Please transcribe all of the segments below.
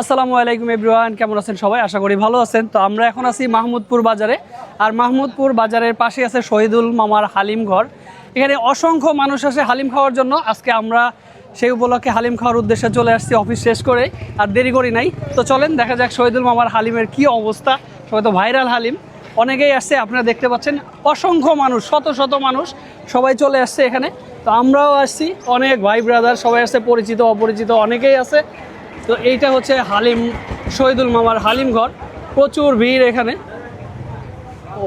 আসসালামু আলাইকুম এভরিওয়ান, কেমন আছেন সবাই? আশা করি ভালো আছেন। তো আমরা এখন আছি মাহমুদপুর বাজারে। আর মাহমুদপুর বাজারের পাশে আছে শহীদুল মামার হালিম ঘর। এখানে অসংখ্য মানুষ আসে হালিম খাওয়ার জন্য। আজকে আমরা সেই উপলক্ষে হালিম খাওয়ার উদ্দেশ্যে চলে আসছি অফিস শেষ করে। আর দেরি করি নাই। তো চলেন, দেখা যাক শহীদুল মামার হালিমের কি অবস্থা। সবাই তো ভাইরাল হালিম। অনেকেই আসছে, আপনারা দেখতে পাচ্ছেন, অসংখ্য মানুষ, শত শত মানুষ সবাই চলে আসছে এখানে। তো আমরাও আসছি, অনেক ভাই ব্রাদার সবাই আসছে, পরিচিত, অপরিচিত অনেকেই আছে। তো এইটা হচ্ছে হালিম, শহীদুল মামার হালিম ঘর। প্রচুর ভিড় এখানে। ও,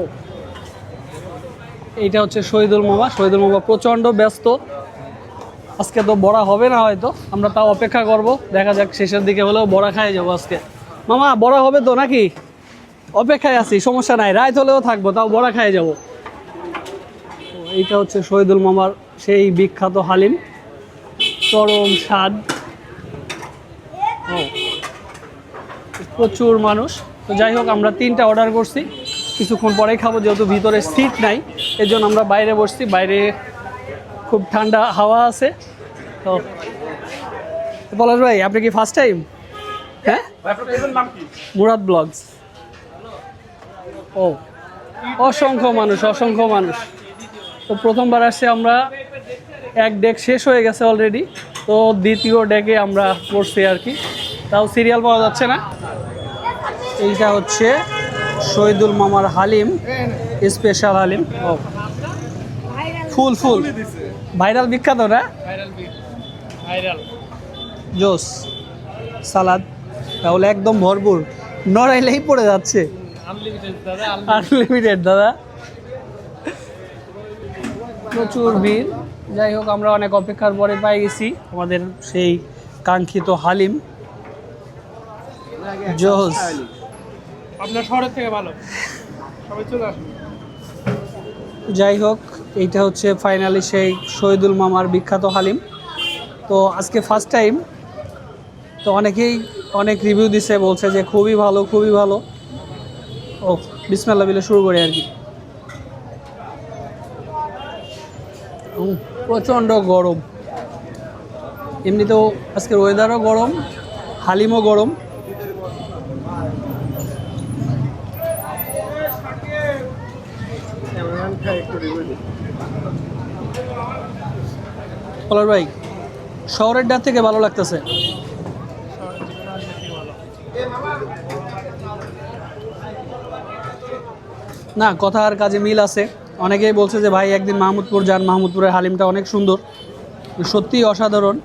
এইটা হচ্ছে শহীদুল মামা। শহীদুল মামা প্রচণ্ড ব্যস্ত। আজকে তো বড়া হবে না হয়তো, আমরা তাও অপেক্ষা করব। দেখা যাক শেষের দিকে হলেও বড়া খাই যাব আজকে। মামা, বড়া হবে তো নাকি? অপেক্ষায় আছি সমস্যা নাই। রাত হলেও থাকব তাও বড়া খাই যাব। এইটা হচ্ছে শহীদুল মামার সেই বিখ্যাত হালিম। চরম স্বাদ। প্রচুর মানুষ। তো যাই হোক আমরা তিনটা অর্ডার করছি। কিছুক্ষণ পরেই খাব যেহেতু ভিতরে সিট নাই এর জন্য আমরা বাইরে বসছি। বাইরে খুব ঠান্ডা হাওয়া আছে। তো তো পলাশ ভাই আপনি কি ফার্স্ট টাইম হ্যাঁ? মুরাদ ব্লগস। ও অসংখ্য মানুষ অসংখ্য মানুষ। তো প্রথমবার আসছে আমরা। এক ডেক শেষ হয়ে গেছে অলরেডি তো দ্বিতীয় ডেকে আমরা পড়ছি আর কি। তাও সিরিয়াল পাওয়া যাচ্ছে না। এইটা হচ্ছে শহীদুল মামার হালিম স্পেশাল হালিম। ও। ফুল ফুল। ভাইরাল বিখ্যাত না? জোস সালাদ। তাহলে একদম ভরপুর। নড়াইলেই পড়ে যাচ্ছে। আনলিমিটেড দাদা প্রচুর ভিড়। যাই হোক আমরা অনেক অপেক্ষার পরে পাই গেছি আমাদের সেই কাঙ্ক্ষিত হালিম। জোস। আপনার শহরের থেকে ভালো। সবাই চলে আসুন। যাই হোক এইটা হচ্ছে ফাইনালি সেই শহীদুল মামার বিখ্যাত হালিম। তো আজকে ফার্স্ট টাইম তো অনেকেই অনেক রিভিউ দিছে বলছে যে খুবই ভালো খুবই ভালো। ও বিসমাল্লা বিলে শুরু করি আর কি। প্রচণ্ড গরম। এমনিতেও আজকের ওয়েদারও গরম, হালিমও গরম। ভাই, শহরের ডাক থেকে ভালো লাগতেছে। না কথা আর কাজে মিল আছে। অনেকেই বলছে যে ভাই একদিন মাহমুদপুর যান। মাহমুদপুরের হালিমটা অনেক সুন্দর। সত্যিই অসাধারণ।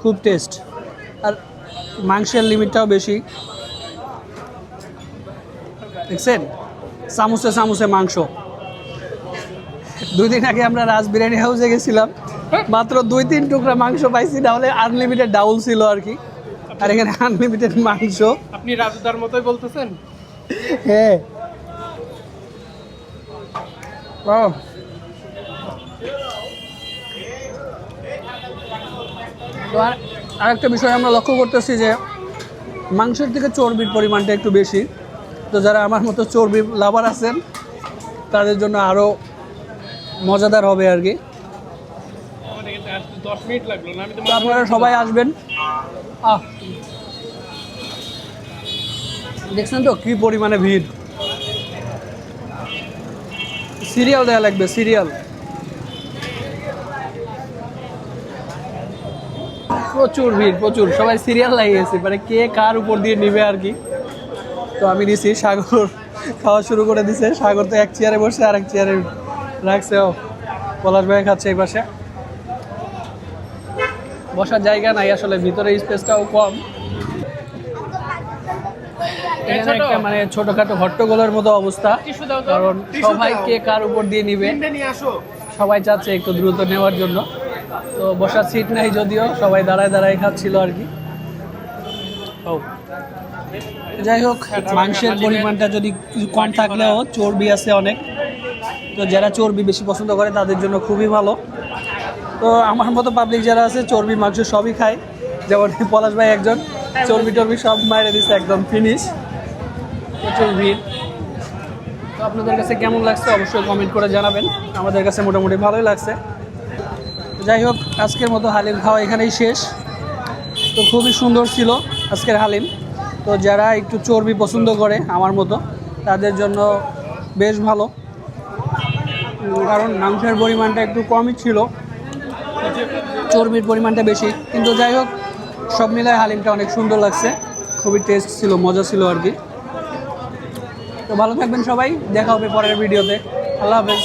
খুব টেস্ট আর মাংসের লিমিটটাও বেশি। দেখছেন? চামচে চামচে মাংস। দুই দিন আগে আমরা রাজ বিরিয়ানি হাউসে গেছিলাম। মাত্র দুই তিন টুকরা মাংস পাইছি তাহলে আনলিমিটেড ডাউল ছিল আর কি। আর এখানে আনলিমিটেড মাংস। আপনি রাজুদার মতোই বলতেছেন? হ্যাঁ। ও তো আর, আরেকটা বিষয় আমরা লক্ষ্য করতেছি যে মাংসের থেকে চর্বির পরিমাণটা একটু বেশি। তো যারা আমার মতো চর্বি লাভার আছেন, তাদের জন্য আরও মজাদার হবে আর কি। আপনারা সবাই আসবেন। আহ। দেখছেন তো কী পরিমাণে ভিড়। সিরিয়াল দেওয়া লাগবে, সিরিয়াল। প্রচুর ভিড়, প্রচুর। সবাই সিরিয়াল লাগিয়েছে মানে কে কার উপর দিয়ে নিবে আর কি। তো আমি নিছি, সাগর খাওয়া শুরু করে দিছে। সাগর তো এক চেয়ারে বসে আর এক চেয়ারে রাখছে। ও, পলাশ ভাই খাচ্ছে এই পাশে। বসার জায়গা নাই আসলে, ভিতরে স্পেসটাও কম। এখানে একটা মানে ছোটখাটো হট্টগোলের মতো অবস্থা। কারণ সবাই কে কার উপর দিয়ে নিবে? তিনটে নিয়ে আসো। সবাই চাচ্ছে একটু দ্রুত নেওয়ার জন্য। তো বসার সিট নাই যদিও সবাই দাঁড়ায় দাঁড়ায় খাচ্ছিল আর কি। ও। যাই হোক মাংসের পরিমাণটা যদি কম থাকলেও চর্বি আছে অনেক। তো যারা চর্বি বেশি পছন্দ করে তাদের জন্য খুবই ভালো। তো আমার মতো পাবলিক যারা আছে চর্বি মাংস সবই খায়। যেমন পলাশ ভাই একজন চর্বি টর্বি সব মাইরে দিছে একদম ফিনিশ প্রচুর ভিড়। তো আপনাদের কাছে কেমন লাগছে অবশ্যই কমেন্ট করে জানাবেন। আমাদের কাছে মোটামুটি ভালোই লাগছে। যাই হোক, আজকের মতো হালিম খাওয়া এখানেই শেষ। তো খুবই সুন্দর ছিল আজকের হালিম। তো যারা একটু চর্বি পছন্দ করে আমার মতো, তাদের জন্য বেশ ভালো। কারণ মাংসের পরিমাণটা একটু কমই ছিল। চর্বির পরিমাণটা বেশি। কিন্তু যাই হোক, সব মিলায় হালিমটা অনেক সুন্দর লাগছে। খুবই টেস্ট ছিল, মজা ছিল আর কি। তো ভালো থাকবেন সবাই দেখা হবে পরের ভিডিওতে। আল্লাহ হাফেজ।